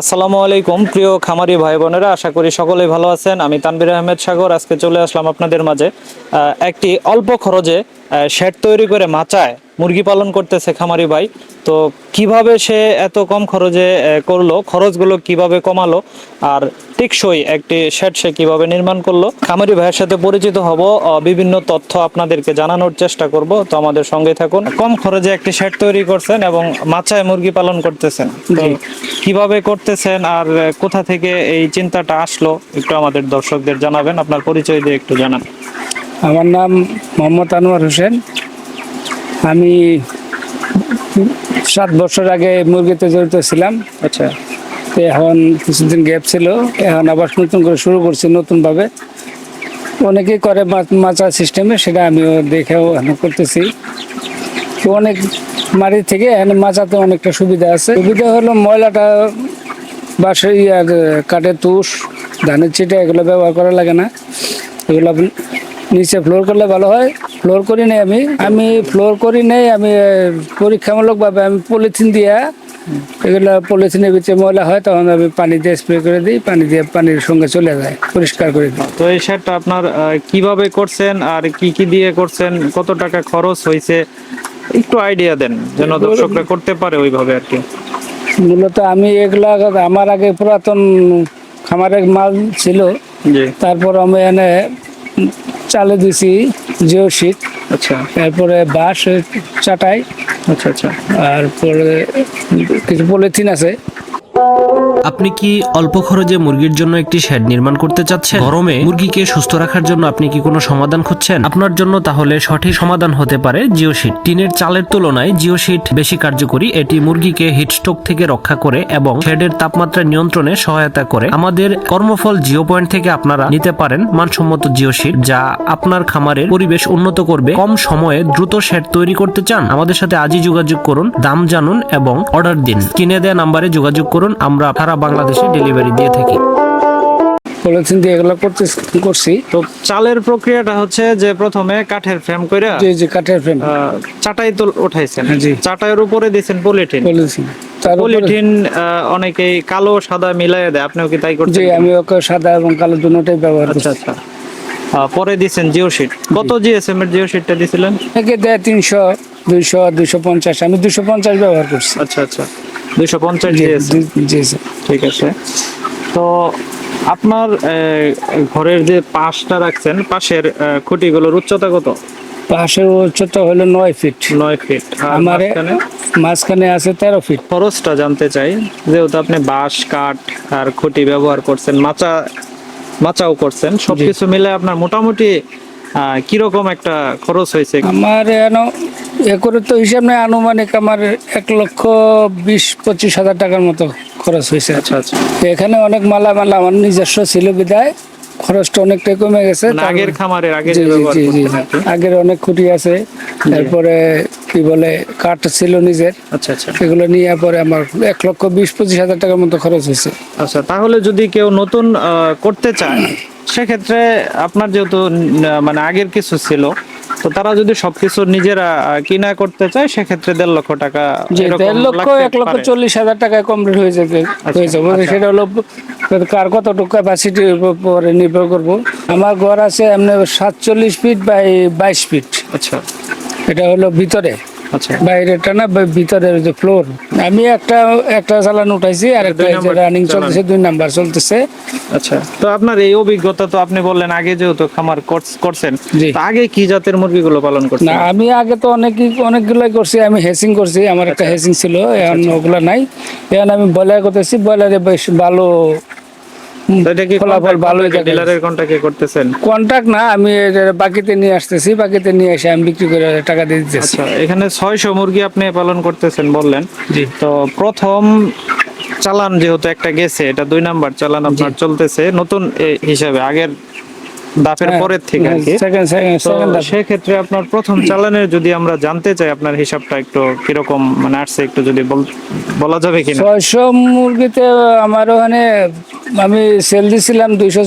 আসসালামু আলাইকুম, প্রিয় খামারি ভাই বোনেরা, আশা করি সকলেই ভালো আছেন। আমি তানবির আহমেদ সাগর, আজকে চলে আসলাম আপনাদের মাঝে একটি অল্প খরচে শেড তৈরি করে মাচায় মুরগি পালন করতেছে খামারি ভাই। তো কীভাবে সে এত কম খরচে করল খরচগুলো কীভাবে কমালো আর টেকসই একটি শেড সে কীভাবে নির্মাণ করল? খামারি ভাইয়ের সাথে পরিচিত হব বিভিন্ন তথ্য আপনাদেরকে জানানোর চেষ্টা করব তো আমাদের সঙ্গে থাকুন। কম খরচে একটি শেড তৈরি করছেন এবং মাচায় মুরগি পালন করতেছেন। কীভাবে করতেছেন আর কোথা থেকে এই চিন্তাটা আসলো একটু আমাদের দর্শকদের জানাবেন আপনার পরিচয় দিয়ে একটু জানান। আমার নাম মোহাম্মদ আনোয়ার হোসেন। আমি সাত বছর আগে মুরগিতে জড়িত ছিলাম। আচ্ছা। এখন কিছুদিন গ্যাপ ছিল। এখন আবার নতুন করে শুরু করছি নতুনভাবে। অনেকেই করে মাচা সিস্টেমে সেটা আমিও দেখেও এখন করতেছি। তো অনেক মাটি থেকে এখানে মাচাতে অনেকটা সুবিধা আছে। সুবিধা হলো ময়লাটা ইয়ার কাঠের তুষ ধানের চিটা এগুলো ব্যবহার করা লাগে না। এগুলো নিচে ফ্লোর করলে ভালো হয়। ফ্লোর করি নাই আমি। আমি ফ্লোর করি নাই আমি পরীক্ষামূলকভাবে আমি পলিথিন দিয়া এগুলো পলিথিনের ভিতরে ময়লা হয় তখন আমি পানি দিয়ে স্প্রে করে দিই পানি দিয়ে পানির সঙ্গে চলে যায় পরিষ্কার করে দিই। তো এই সারটা আপনার কীভাবে করছেন আর কি কি দিয়ে করছেন কত টাকা খরচ হয়েছে? একটু আইডিয়া দেন যেন দর্শকরা করতে পারে ওইভাবে আর কি। মূলত আমি এগুলা আমার আগে পুরাতন খামারের মাল ছিল। তারপর আমি এনে চালে দিছি জিও শীত। আচ্ছা। এরপরে বাঁশ চাটাই। আচ্ছা আচ্ছা। আর পরে কিছু পলিথিন আছে। আপনি কি অল্প খরচে মুরগির জন্য একটি শেড নির্মাণ করতে চাচ্ছেন? গরমে মুরগিকে সুস্থ রাখার জন্য আপনি কি কোনো সমাধান খুঁজছেন? আপনার জন্য তাহলে সঠিক সমাধান হতে পারে জিওশিট টিনের চালের তুলনায় জিওশিট বেশি কার্যকরী। এটি মুরগিকে হিটস্ট্রোক থেকে রক্ষা করে এবং শেডের তাপমাত্রা নিয়ন্ত্রণে সহায়তা করে। আমাদের কর্মফল জিও পয়েন্ট থেকে আপনারা নিতে পারেন মানসম্মত জিওশিট যা আপনার খামারের পরিবেশ উন্নত করবে। কম সময়ে দ্রুত শেড তৈরি করতে চান? আমাদের সাথে আজই যোগাযোগ করুন, দাম জানুন এবং অর্ডার দিন। কিনে দেয়া নাম্বারে যোগাযোগ করুন। আমরা সারা বাংলাদেশে ডেলিভারি দিয়ে থাকি। পলিথিন দিয়ে এগুলো করতে করছি। তো চালের প্রক্রিয়াটা হচ্ছে যে প্রথমে কাঠের ফ্রেম করে যে যে কাঠের ফ্রেম। চাটাই তো উঠাইছেন। জি। চাটাইয়ের উপরে দিয়েছেন পলিথিন। পলিথিন। পলিথিন অনেকেই কালো সাদা মিলাই দেয়। আপনিও কি তাই করছেন? আমি ওকে সাদা এবং কালো দুটোটাই ব্যবহার আচ্ছা করছি। আচ্ছা। পরে দিয়েছেন জিও শিট কত জিএসএম এর জিও শিটটা দিয়েছিলেন অনেকে দেয় তিনশো দুইশো দুইশো পঞ্চাশ। আমি দুইশো পঞ্চাশ ব্যবহার করছি। আচ্ছা আচ্ছা। দুইশো পঞ্চাশ জি জিএসএম। জি- জি স্যার। ঠিক আছে। তো আপনার ঘরের যে পাশটা রাখছেন পাশের খুঁটিগুলোর উচ্চতা কত? পাশের উচ্চতা হলো নয় ফিট। নয় ফিট। আমার মাঝখানে? আছে তেরো ফিট। খরচটা জানতে চাই যেহেতু আপনি বাঁশ কাঠ আর খুঁটি ব্যবহার করছেন মাচা মাচাও করছেন সবকিছু মিলে আপনার মোটামুটি কীরকম একটা খরচ হয়েছে? আমার এন এ করে তো হিসাব নেই আনুমানিক আমার এক লক্ষ বিশ পঁচিশ হাজার টাকার মতো খরচ হয়েছে। আচ্ছা আচ্ছা। এখানে অনেক মালামাল আমার নিজস্ব ছিল বিদায় খরচটা অনেকটাই কমে গেছে। মানে আগের খামারের। আগের অনেক খুঁটি আছে তারপরে কি বলে কাঠ ছিল নিজের। আচ্ছা আচ্ছা। সেগুলো নিয়ে পরে আমার এক লক্ষ বিশ পঁচিশ হাজার টাকার মতো খরচ হয়েছে। আচ্ছা তাহলে যদি কেউ নতুন করতে চায় সেক্ষেত্রে আপনার যেহেতু মানে আগের কিছু ছিল তো তারা যদি সবকিছু নিজেরা কিনা করতে চায় সেক্ষেত্রে দেড় লক্ষ টাকা দেড় লক্ষ এক লক্ষ আচ্ছা, চল্লিশ হাজার টাকায় কমপ্লিট হয়ে যেতে হয়ে যাবে। সেটা হলো কার কতটুকু ক্যাপাসিটির উপরে নির্ভর করব। আমার ঘর আছে এমনি সাতচল্লিশ ফিট বাই বাইশ ফিট আচ্ছা। এটা হলো ভিতরে। আচ্ছা। বাইরেটা না ভিতরের যে ফ্লোর আমি একটা একটা চালান উঠাইছি আর একটা রানিং চলতেছে দুই নাম্বার চলতেছে। আচ্ছা। তো আপনার এই অভিজ্ঞতা তো আপনি বললেন আগে যেহেতু খামার করছ- করছেন আগে কি জাতের মুরগিগুলো পালন করছেন? না আমি আগে তো অনেকই অনেকগুলাই করছি আমি হেসিং করছি আমার একটা হেসিং ছিল এখন ওগুলা নাই। এখন আমি বয়লার করতেছি বয়লারে বেশ ভালো এটা কি ফলাফল ভালোই দেখা ডিলারের করতেছেন? না আমি বাকিতে নিয়ে আসতেছি বাকিতে নিয়ে এসে আমি বিক্রি করে টাকা দিয়ে দিতেছি। আচ্ছা এখানে ছয়শো মুরগি আপনি পালন করতেছেন বললেন। জি। তো প্রথম চালান যেহেতু একটা গেছে এটা দুই নাম্বার চালান আপনার চলতেছে নতুন হিসাবে আগের দাপের হ্যাঁ, পরের থেকে আর কি। সেক্ষেত্রে আপনার প্রথম চালানের যদি আমরা জানতে চাই আপনার হিসাবটা একটু কীরকম মানে আসছে একটু যদি বল- যাবে কিনা? ছয়শো মুরগিতে আমার ওখানে আমি সেল দিছিলাম দুইশো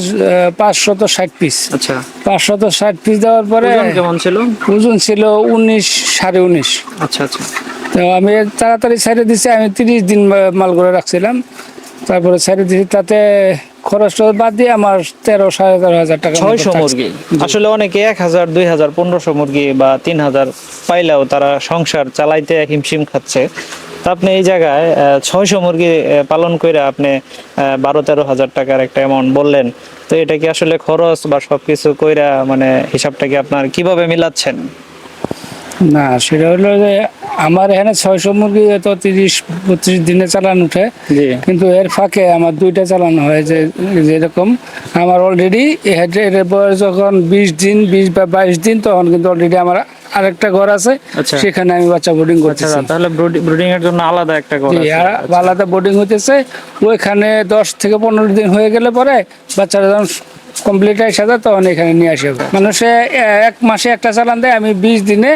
পাঁচশত ষাট পিস আচ্ছা। পাঁচশত ষাট পিস দেওয়ার পরে কেমন ছিল? ওজন ছিল উনিশ সাড়ে উনিশ। আচ্ছা আচ্ছা। তো আমি তাড়াতাড়ি ছেড়ে দিছি আমি তিরিশ দিন মাল করে রাখছিলাম। তারপরে ছেড়ে দিয়েছি তাতে খরচ বাদ দিয়ে আমার তেরো সাড়ে তেরো হাজার টাকা ছয়শো মুরগি। আসলে অনেকে এক হাজার দুই হাজার পনেরোশো মুরগি বা তিন হাজার পাইলেও তারা সংসার চালাইতে হিমশিম খাচ্ছে। আপনি এই জায়গায় ছয়শো মুরগি পালন করে আপনি বারো তেরো হাজার টাকার একটা অ্যামাউন্ট বললেন। তো এটা কি আসলে খরচ বা সবকিছু কইরা মানে হিসাবটা কি আপনার কীভাবে মিলাচ্ছেন? না সেটা হলো যে আমার এখানে ছয়শো মুরগি তো তিরিশ বত্রিশ দিনে চালান উঠে। কিন্তু এর ফাঁকে আমার দুইটা চালানো হয় যে যেরকম। আমার অলরেডি বয়স যখন বিশ দিন বিশ বা বাইশ দিন তখন কিন্তু অলরেডি আমার আরেকটা ঘর আছে। আচ্ছা। সেখানে আমি বাচ্চা বোর্ডিং আচ্ছা করতেছি। তাহলে ব্রুডিং এর জন্য আলাদা একটা ঘর আছে। আলাদা বোর্ডিং হইতেছে। ওইখানে দশ থেকে পনেরো দিন হয়ে গেলে পরে বাচ্চারা যখন কমপ্লিট হয় সাজা তখন এখানে নিয়ে আসে মানুষে এক মাসে একটা চালান দেয় আমি বিশ দিনে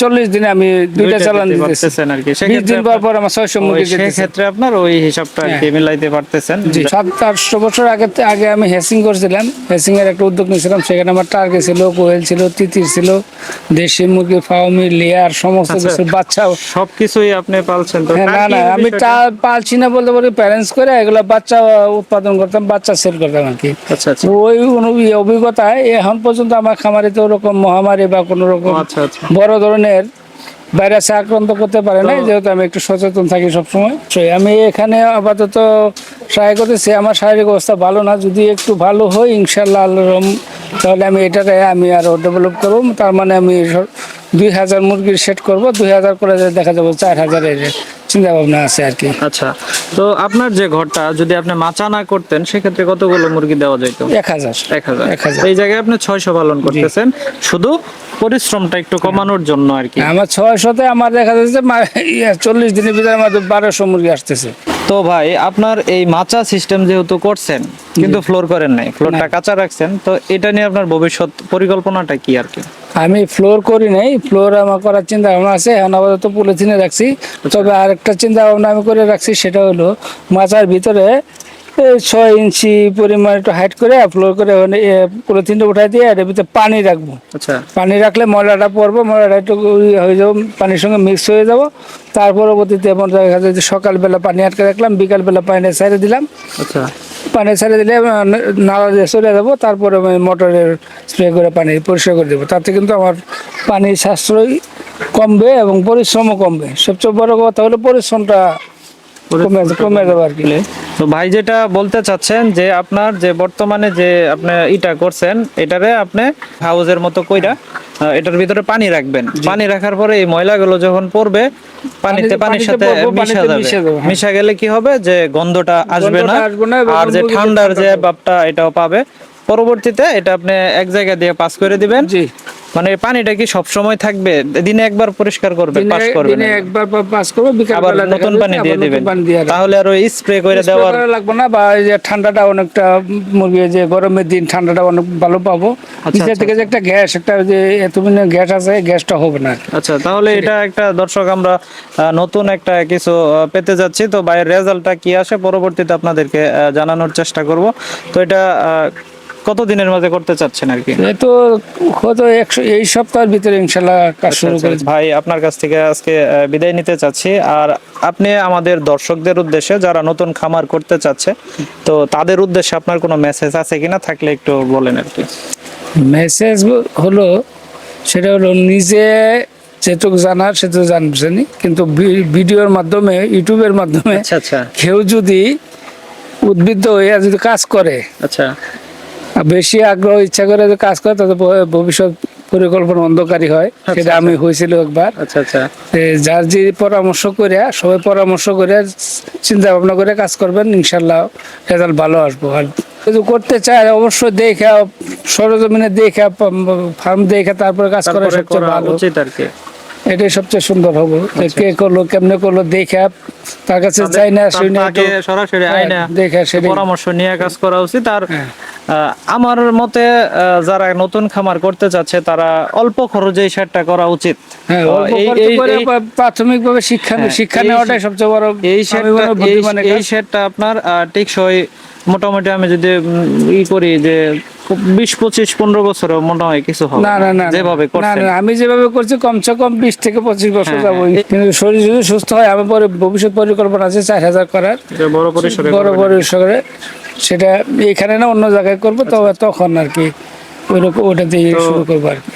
চল্লিশ দিনে আমি দুইটা চালান দিতে আর কি। বিশ দিন পর পর আমার ছয়শো মুরগি সেক্ষেত্রে আপনার ওই হিসাবটা আর কি মিলাইতে পারতেছেন? সাত আটশো বছর আগে আগে আমি হেসিং করছিলাম। হেসিং এর একটা উদ্যোগ নিয়েছিলাম সেখানে আমার টার্গেট ছিল কোয়েল ছিল তিতির ছিল দেশি মুরগি ফাউমি লেয়ার সমস্ত আচ্ছা। কিছু বাচ্চা সবকিছুই আপনি পালছেন তো? হ্যাঁ, না না আমি তা পালছি না বলতে পারি প্যারেন্টস করে এগুলো বাচ্চা উৎপাদন করতাম বাচ্চা সেল করতাম আর কি। আচ্ছা আচ্ছা। ওই অভিজ্ঞতায় এখন পর্যন্ত আমার খামারিতে ওরকম মহামারী বা কোনো রকম আচ্ছা আচ্ছা। বড় ধরনের ভাইরাসে আক্রান্ত করতে পারে না যেহেতু আমি একটু সচেতন থাকি সবসময়। আমি এখানে আপাতত ট্রাই করতেছি আমার শারীরিক অবস্থা ভালো না যদি একটু ভালো হয় ইনশাল্লাহ আল্লাহ রহম তাহলে আমি এটাকে আমি আরও ডেভেলপ করব। তার মানে আমি দুই হাজার মুরগির সেট করব দুই হাজার করে দেখা যাবে চার হাজারের। চিন্তা ভাবনা আছে আর কি। আচ্ছা তো আপনার যে ঘরটা যদি আপনি মাচা না করতেন সেক্ষেত্রে কতগুলো মুরগি দেওয়া যেত এক হাজার। এক হাজার। এক হাজার। এই জায়গায় আপনি ছয়শো পালন করতেছেন। শুধু পরিশ্রমটা একটু কমানোর জন্য আর কি। আমার ছয়শতে আমার দেখা যাচ্ছে ইয়ে, চল্লিশ দিনের ভিতরে বারোশো মুরগি আসতেছে। তো ভাই আপনার এই মাচা সিস্টেম যেহেতু করছেন কিন্তু ফ্লোর করেন নাই ফ্লোরটা কাঁচা রাখছেন তো এটা নিয়ে আপনার ভবিষ্যৎ পরিকল্পনাটা কি আর কি? আমি ফ্লোর করি নাই ফ্লোর আমার করার চিন্তা ভাবনা আছে এখন আপাতত পলিথিনে রাখছি। তবে আরেকটা চিন্তা ভাবনা আমি করে রাখছি সেটা হলো মাচার ভিতরে এই ছয় ইঞ্চি পরিমাণ একটু হাইট করে ফ্লোর করে ওখানে পলিথিনটা উঠাই দিয়ে এর ভিতরে পানি রাখব। আচ্ছা। পানি রাখলে ময়লাটা পড়ব ময়লাটা একটু হয়ে যাব পানির সঙ্গে মিক্স হয়ে যাব। তার পরবর্তীতে এমন দেখা যায় যে সকালবেলা পানি আটকে রাখলাম বিকালবেলা পানি ছেড়ে দিলাম। আচ্ছা। পানি ছেড়ে দিলে নালা দিয়ে চলে যাব তারপরে আমি মোটরের স্প্রে করে পানি পরিষ্কার করে দেবো। তাতে কিন্তু আমার পানির সাশ্রয় কমবে এবং পরিশ্রমও কমবে। সবচেয়ে বড় কথা হলো পরিশ্রমটা কমে যাবে আর কি। তো ভাই যেটা বলতে চাচ্ছেন যে আপনার যে বর্তমানে যে আপনি ইটা করছেন এটারে আপনি হাউজের মতো কইরা এটার ভিতরে পানি রাখবেন। পানি রাখার পরে এই ময়লাগুলো যখন পড়বে পানিতে পানির সাথে মিশা যাবে। মিশে হ্যাঁ। মিশা গেলে কি হবে? যে গন্ধটা আসবে না। আর যে ঠান্ডার যে ভাবটা এটাও পাবে। পরবর্তীতে এটা আপনি এক জায়গা দিয়ে পাস করে দিবেন। জি। মানে পানিটা কি সব সময় থাকবে? দিনে একবার পরিষ্কার করবে পাস করবে দিনে একবার পাস করব বিকাল আবার নতুন পানি দিয়ে দিবেন। তাহলে আর ওই স্প্রে করে দেওয়ার লাগবে না বা এই যে ঠান্ডাটা অনেকটা মুরগি যে গরমের দিন ঠান্ডাটা অনেক ভালো পাবো। নিচে আচ্ছা, থেকে যে একটা গ্যাস একটা যে এত গ্যাস আছে গ্যাসটা হবে না। আচ্ছা তাহলে এটা একটা দর্শক আমরা নতুন একটা কিছু পেতে যাচ্ছি। তো বাইরের রেজাল্টটা কি আসে পরবর্তীতে আপনাদেরকে জানানোর চেষ্টা করব। তো এটা কত দিনের মাঝে করতে চাচ্ছেন আর কি? এই তো হয়তো একশো এই সপ্তাহের ভিতরে ইনশাল্লাহ কাজ শুরু করে আচ্ছা, ভাই আপনার কাছ থেকে আজকে বিদায় নিতে চাচ্ছি। আর আপনি আমাদের দর্শকদের উদ্দেশ্যে যারা নতুন খামার করতে চাচ্ছে তো তাদের উদ্দেশ্যে আপনার কোনো মেসেজ আছে কিনা? থাকলে একটু বলেন আর কি। মেসেজ হলো সেটা হলো নিজে যেটুকু জানার সেটুকু জানছেনি কিন্তু ভিডিওর মাধ্যমে ইউটিউবের মাধ্যমে আচ্ছা আচ্ছা। কেউ যদি উদ্বৃত্ত হয়ে যদি কাজ করে আচ্ছা। বেশি আগ্রহ ইচ্ছা করে যদি কাজ করে তাদের ভবিষ্যৎ পরিকল্পনা অন্ধকারী হয়। সেটা আমি হয়েছিল একবার। আচ্ছা আচ্ছা। যার যে পরামর্শ করে সবাই পরামর্শ করে চিন্তা ভাবনা করে কাজ করবেন ইনশাল্লাহ রেজাল্ট ভালো আসব। আর যদি করতে চায় অবশ্যই দেখে সরজমিনে দেখে ফার্ম দেখে তারপরে কাজ করে সবচেয়ে ভালো। উচিত আর কি। এটাই সবচেয়ে সুন্দর হবে আচ্ছা। কে করল কেমনে করল দেখে তার কাছে চাই না শুনে সরাসরি হ্যাঁ, আইনা দেখে। পরামর্শ নিয়ে কাজ করা উচিত আর হ্যাঁ। আমার মতে যারা নতুন খামার করতে চাচ্ছে তারা অল্প খরচে এই সারটা করা উচিত হ্যাঁ প্রাথমিকভাবে শিক্ষা শিক্ষা নেওয়াটাই সবচেয়ে বড় এই এই-। শেডটা আপনার টেকসই মোটামুটি আমি যদি ই করি যে বিশ পঁচিশ পনেরো বছরে মনে হয় কিছু হবে না। না না। যেভাবে না না আমি যেভাবে করছি কমসে কম বিশ থেকে পঁচিশ বছর হ্যাঁ, যাব কিন্তু শরীর যদি সুস্থ হয় আমার পরে ভবিষ্যৎ পরিকল্পনা আছে চার হাজার করার। বড় পরিসরে বড় পরিসরে সেটা এখানে না অন্য জায়গায় করব তবে তখন আর কি ওই রকম ওটা দিয়ে শুরু করব আর কি।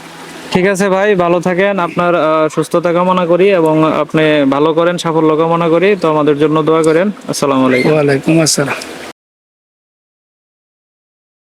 ঠিক আছে ভাই ভালো থাকেন। আপনার সুস্থতা কামনা করি এবং আপনি ভালো করেন সাফল্য কামনা করি। তো আমাদের জন্য দোয়া করেন। আসসালামু আলাইকুম। ওয়ালাইকুম আসসালাম।